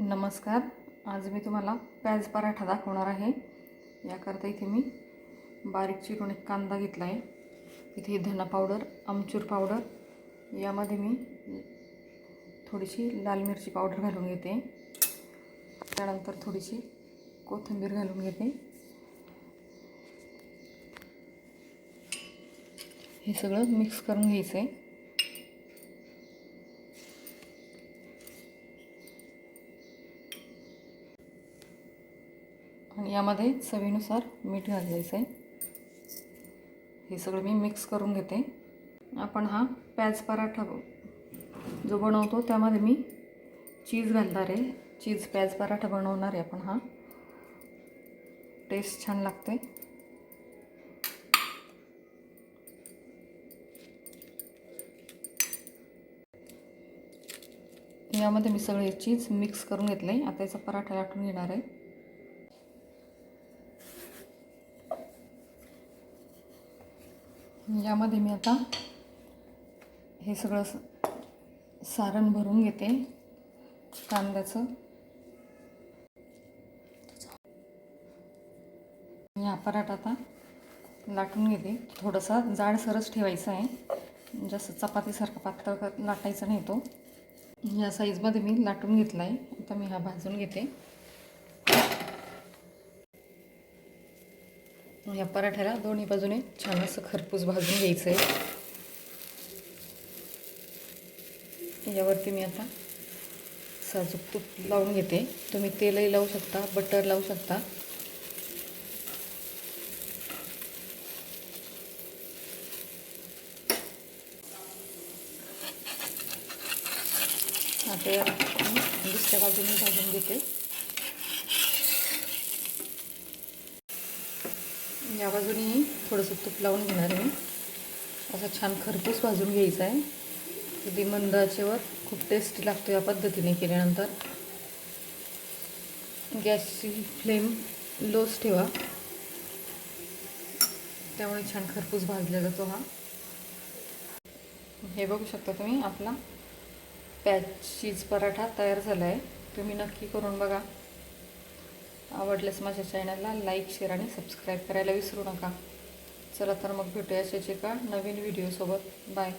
नमस्कार. आज मी तुम्हाला प्याज पराठा दाखवणार आहे. याकरता इथे मी बारीक चिरून एक कांदा घेतला आहे. इथे धना पावडर आमचूर पावडर यामध्ये मी थोडीशी लाल मिरची पावडर घालून घेते. त्यानंतर थोडीशी कोथिंबीर घालून घेते. हे सगळं मिक्स करून घ्यायचं आहे आणि यामध्ये चवीनुसार मीठ घालायचं आहे. हे सगळं मी मिक्स करून घेते. आपण हा प्याज पराठा जो बनवतो त्यामध्ये मी चीज घालणार आहे. चीज प्याज पराठा बनवणार आहे आपण हा. टेस्ट छान लागते यामध्ये मी सगळे चीज मिक्स करून घेतलं आहे आता याचा पराठा लाटून घेणार आहे. म्हणजे यामध्ये मी आता हे सगळं स- सारण भरून घेते. कांद्याचं. या पराठा आता लाटून घेते. थोडासा जाडसरच ठेवायचा आहे. म्हणजे जास्त चपातीसारखा पातळ लाटायचा नाही तो. या साईजमध्ये मी लाटून घेतला आहे आता मी हा भाजून घेते. या पराठ्याला दोन्ही बाजूने छान असं खरपूस भाजून घ्यायचं आहे यावरती मी आता साजूक तूप लावून घेते. तुम्ही तेलही लावू शकता बटर लावू शकता. आता दुसऱ्या बाजूने भाजून घेते. या बाजूने थोडंसं तूप लावून घेणार आहे. मी असं छान खरपूस भाजून घ्यायचं आहे. अगदी मंद आचेवर खूप टेस्टी लागतो या पद्धतीने केल्यानंतर. गॅसची फ्लेम लोच ठेवा. त्यामुळे छान खरपूस भाजला जातो हा. हे बघू शकता तुम्ही आपला पॅच चीज पराठा तयार झाला आहे तुम्ही नक्की करून बघा. आवडल्यास माझ्या चॅनलला लाईक शेअर आणि सबस्क्राईब करायला विसरू नका. चला तर मग भेटूया अशाच एका नवीन व्हिडिओसोबत बाय